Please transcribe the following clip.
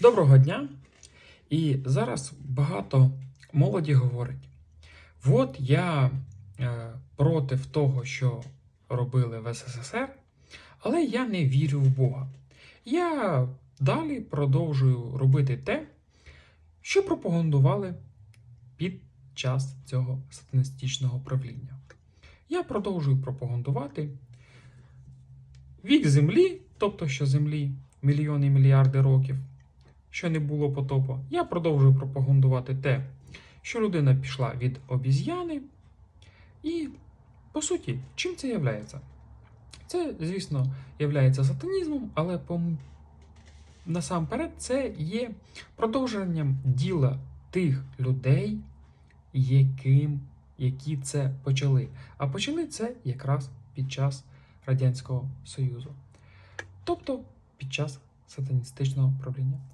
Доброго дня! І зараз багато молоді говорить: от я е, проти того, що робили в СССР, але я не вірю в Бога. Я далі продовжую робити те, що пропагандували під час цього сатаністичного правління. Я продовжую пропагандувати вік землі, тобто що землі мільйони і мільярди років, що не було потопу. Я продовжую пропагандувати те, що людина пішла від обіз'яни. І, по суті, чим це являється? Це, звісно, являється сатанізмом, але по... насамперед це є продовженням діла тих людей, яким, які це почали. А почали це якраз під час Радянського Союзу. Тобто під час сатаністичного правління.